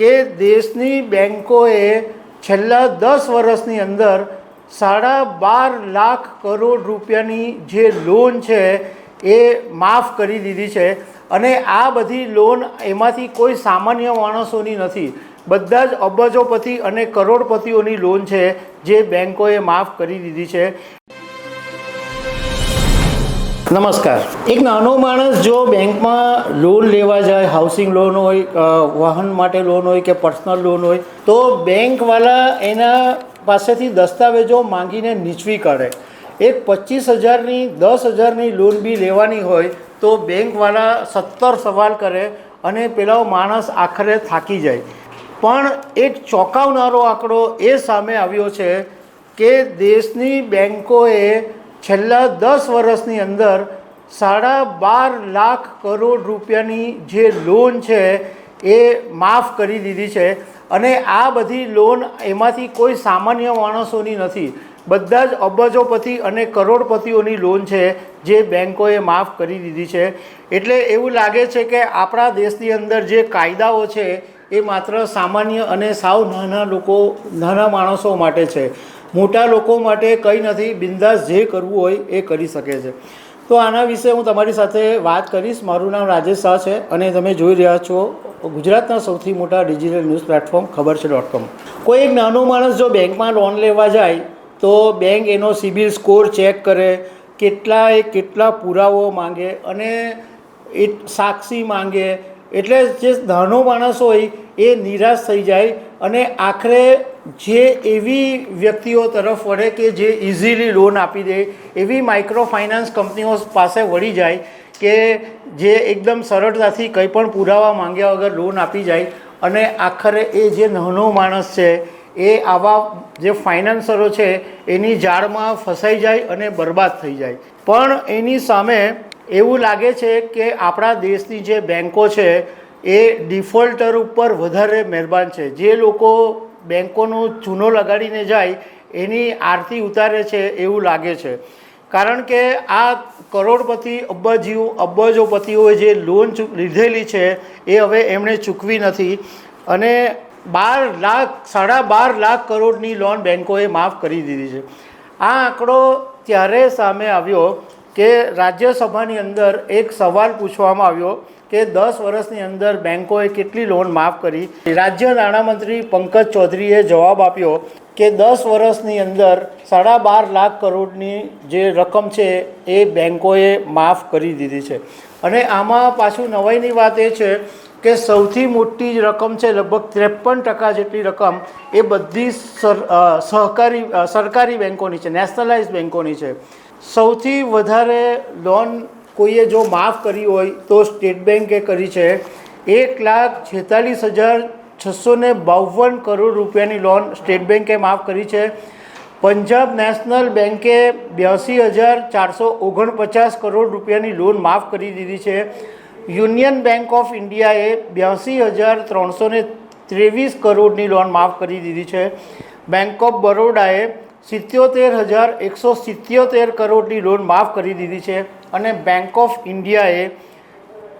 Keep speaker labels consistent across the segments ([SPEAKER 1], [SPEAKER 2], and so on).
[SPEAKER 1] કે દેશની બેન્કોએ છેલ્લા દસ વર્ષની અંદર સાડા બાર લાખ કરોડ રૂપિયાની જે લોન છે એ માફ કરી દીધી છે. અને આ બધી લોન એમાંથી કોઈ સામાન્ય માણસોની નથી. બધા જ અબજોપતિ અને કરોડપતિઓની લોન છે જે બેન્કોએ માફ કરી દીધી છે. નમસ્કાર. એક નાનો માણસ જો બેંકમાં લોન લેવા જાય હાઉસિંગ લોન હોય વાહન માટે લોન હોય કે પર્સનલ લોન હોય, તો બેંકવાલા એના પાસેથી દસ્તાવેજો માંગીને નીચવી કાઢે. એક પચીસ હજારની, દસ હજારની લોન બી લેવાની હોય તો બેંકવાળા સત્તર સવાલ કરે અને પેલો માણસ આખરે થાકી જાય. પણ એક ચોંકાવનારો આંકડો એ સામે આવ્યો છે કે દેશની બેન્કોએ છેલ્લા દસ વર્ષની અંદર સાડા બાર લાખ કરોડ રૂપિયાની જે લોન છે એ માફ કરી દીધી છે. અને આ બધી લોન એમાંથી કોઈ સામાન્ય માણસોની નથી. બધા જ અબજોપતિ અને કરોડપતિઓની લોન છે જે બેન્કોએ માફ કરી દીધી છે. એટલે એવું લાગે છે કે આપણા દેશની અંદર જે કાયદાઓ છે એ માત્ર સામાન્ય અને સાવ નાના લોકો, નાના માણસો માટે છે. મોટા લોકો માટે કંઈ નથી, બિંદાસ જે કરવું હોય એ કરી શકે છે. તો આના વિશે હું તમારી સાથે વાત કરીશ. મારું નામ રાજેશ શાહ છે અને તમે જોઈ રહ્યા છો ગુજરાતના સૌથી મોટા ડિજિટલ ન્યૂઝ પ્લેટફોર્મ ખબર છે ડોટ કોમ. કોઈ એક નાનો માણસ જો બેંકમાં લોન લેવા જાય, તો બેંક એનો સિબિલ સ્કોર ચેક કરે કેટલા એ કેટલા પુરાવો માંગે અને એ સાક્ષી માંગે. એટલે જે નાનો માણસ હોય એ નિરાશ થઈ જાય અને આખરે જે એવી વ્યક્તિઓ તરફ વળે કે જે ઇઝીલી લોન આપી દે, એવી માઇક્રો ફાઇનાન્સ કંપનીઓ પાસે વળી જાય કે જે એકદમ સરળતાથી કંઈ પણ પુરાવા માંગ્યા વગર લોન આપી જાય અને આખરે એ જે નાનો માણસ છે, એ આવા જે ફાઇનાન્સરો છે, એની જાળમાં ફસાઈ જાય અને બરબાદ થઈ જાય. પણ એની સામે એવું લાગે છે કે આપણા દેશની જે બેન્કો છે, એ ડિફોલ્ટર ઉપર વધારે મહેરબાન છે. જે લોકો બેન્કોનો ચૂનો લગાડીને જાય, એની આરતી ઉતારે છે એવું લાગે છે. કારણ કે આ કરોડપતિ અબ્બાજીઓ અબ્બાજોપતિઓએ જે લોન લીધેલી છે, એ હવે એમણે ચૂકવી નથી. અને બાર લાખ, સાડા બાર લાખ કરોડની લોન બેન્કોએ માફ કરી દીધી છે. આ આંકડો ત્યારે સામે આવ્યો કે રાજ્યસભાની અંદર એક સવાલ પૂછવામાં આવ્યો કે દસ વર્ષની અંદર બેન્કોએ કેટલી લોન માફ કરી? રાજ્ય નાણામંત્રી પંકજ ચૌધરીએ જવાબ આપ્યો કે દસ વર્ષની અંદર સાડા બાર લાખ કરોડની જે રકમ છે એ બેન્કોએ માફ કરી દીધી છે. અને આમાં પાછું નવાઈની વાત એ છે કે સૌથી મોટી રકમ છે, લગભગ ત્રેપન ટકા જેટલી રકમ એ બધી સહકારી સરકારી બેન્કોની છે નેશનલાઇઝ બેન્કોની છે. સૌથી વધારે લોન કોઈએ જો માફ કરી હોય તો સ્ટેટ બેન્કે કરી છે. એક લાખ છેતાલીસ હજાર છસો ને બાવન કરોડ રૂપિયાની લોન સ્ટેટ બેન્કે માફ કરી છે. પંજાબ નેશનલ બેન્કે બ્યાસી હજાર ચારસો ઓગણપચાસ કરોડ રૂપિયાની લોન માફ કરી દીધી છે. યુનિયન બેન્ક ઓફ ઇન્ડિયાએ બ્યાસી હજાર ત્રણસો ત્રેવીસ કરોડની લોન માફ કરી દીધી છે. બેંક ઓફ બરોડાએ સિત્યોતેર હજાર એકસો સિત્યોતેર કરોડની લોન માફ કરી દીધી છે અને બેંક ઓફ ઇન્ડિયાએ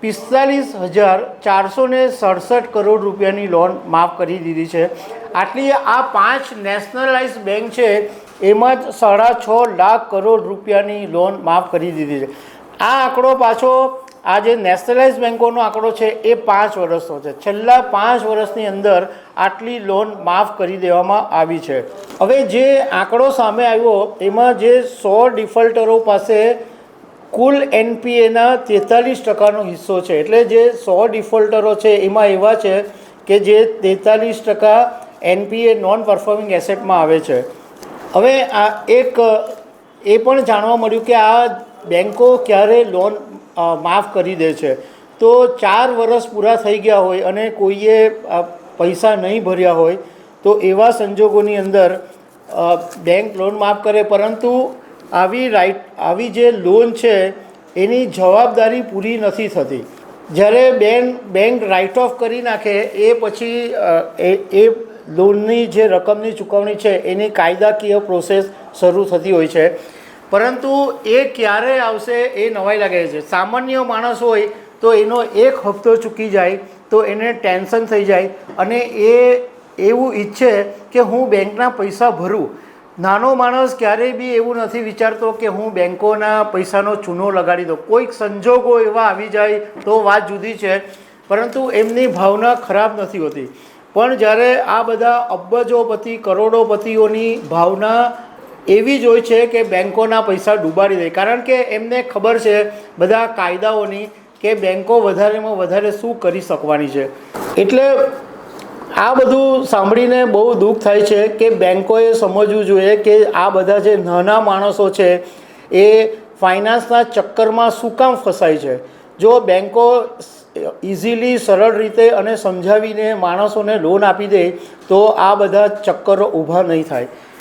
[SPEAKER 1] પિસ્તાલીસ હજાર ચારસો સડસઠ કરોડ રૂપિયાની લોન માફ કરી દીધી છે. આટલી આ પાંચ નેશનલાઇઝ બેંક છે, એમાં જ સાડા છ લાખ કરોડ રૂપિયાની લોન માફ કરી દીધી છે. આ આંકડો પાછો આ જે નેશનલાઇઝ બેન્કોનો આંકડો છે એ પાંચ વર્ષનો છે. છેલ્લા પાંચ વર્ષની અંદર આટલી લોન માફ કરી દેવામાં આવી છે. હવે જે આંકડો સામે આવ્યો, એમાં જે સો ડિફોલ્ટરો પાસે કુલ એનપીએના તેતાલીસ ટકાનો હિસ્સો છે. એટલે જે સો ડિફોલ્ટરો છે, એમાં એવા છે કે જે તેતાલીસ ટકા એનપીએ નોન પરફોર્મિંગ એસેટમાં આવે છે. હવે આ એક, એ પણ જાણવા મળ્યું કે આ બેન્કો ક્યારે લોન માફ કરી દે છે. તો ચાર વર્ષ પૂરા થઈ ગયા હોય અને કોઈએ પૈસા નહીં ભર્યા હોય, તો એવા સંજોગોની અંદર બેંક લોન માફ કરે. પરંતુ આવી રાઇટ આવી જે લોન છે, એની જવાબદારી પૂરી નથી થતી. જ્યારે બેન બેંક રાઇટ ઓફ કરી નાખે, એ પછી એ લોનની જે રકમની ચૂકવણી છે, એની કાયદાકીય પ્રોસેસ શરૂ થતી હોય છે. પરંતુ એ ક્યારે આવશે એ નવાઈ લાગે છે. સામાન્ય માણસ હોય તો એનો એક હપ્તો ચૂકી જાય, તો એને ટેન્શન થઈ જાય અને એ એવું ઈચ્છે કે હું બેંકના પૈસા ભરું. નાનો માણસ ક્યારેય બી એવું નથી વિચારતો કે હું બેંકોના પૈસાનો ચૂનો લગાડી દઉં. કોઈક સંજોગો એવા આવી જાય તો વાત જુદી છે, પરંતુ એમની ભાવના ખરાબ નથી હોતી. પણ જ્યારે આ બધા અબજોપતિ, કરોડોપતિઓની ભાવના એવી જ હોય છે કે બેંકોના પૈસા ડૂબાડી દે. કારણ કે એમને ખબર છે બધા કાયદાઓની કે બેંકો વધારેમાં વધારે શું કરી શકવાની છે. એટલે આ બધું સાંભળીને બહુ દુઃખ થાય છે કે બેંકોએ સમજવું જોઈએ કે આ બધા જે નાના માણસો છે એ ફાઇનાન્સના ચક્કરમાં શું કામ ફસાય છે. જો બેંકો ઇઝીલી સરળ રીતે અને સમજાવીને માણસોને લોન આપી દે તો આ બધા ચક્કરો ઊભા નહીં થાય.